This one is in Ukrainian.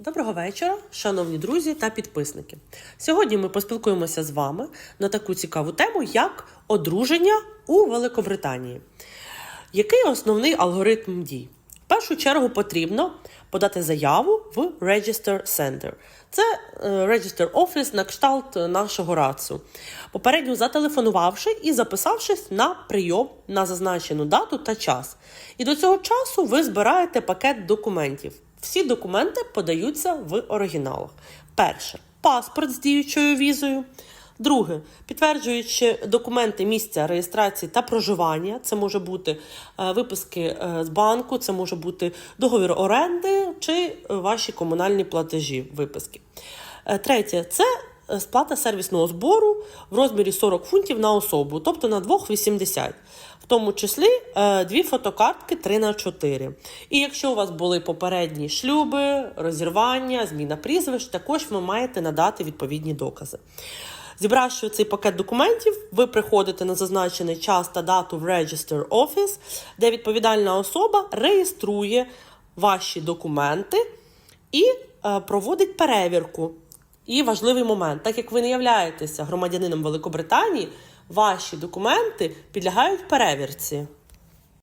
Доброго вечора, шановні друзі та підписники. Сьогодні ми поспілкуємося з вами на таку цікаву тему, як одруження у Великобританії. Який основний алгоритм дій? В першу чергу потрібно подати заяву в Register Center. Це е, Register Office на кшталт нашого РАЦу. Попередньо зателефонувавши і записавшись на прийом на зазначену дату та час. І до цього часу ви збираєте пакет документів. Всі документи подаються в оригіналах. Перше паспорт з діючою візою. Друге, підтверджуючи документи місця реєстрації та проживання, це може бути е, виписки е, з банку, це може бути договір оренди чи ваші комунальні платежі, виписки. Е, Третє, це сплата сервісного збору в розмірі 40 фунтів на особу, тобто на двох 80. В тому числі е, дві фотокартки 3 на 4. І якщо у вас були попередні шлюби, розірвання, зміна прізвищ, також ви маєте надати відповідні докази. Зібравши цей пакет документів, ви приходите на зазначений час та дату в Register Office, де відповідальна особа реєструє ваші документи і е, проводить перевірку. І важливий момент, так як ви не являєтеся громадянином Великобританії, ваші документи підлягають перевірці.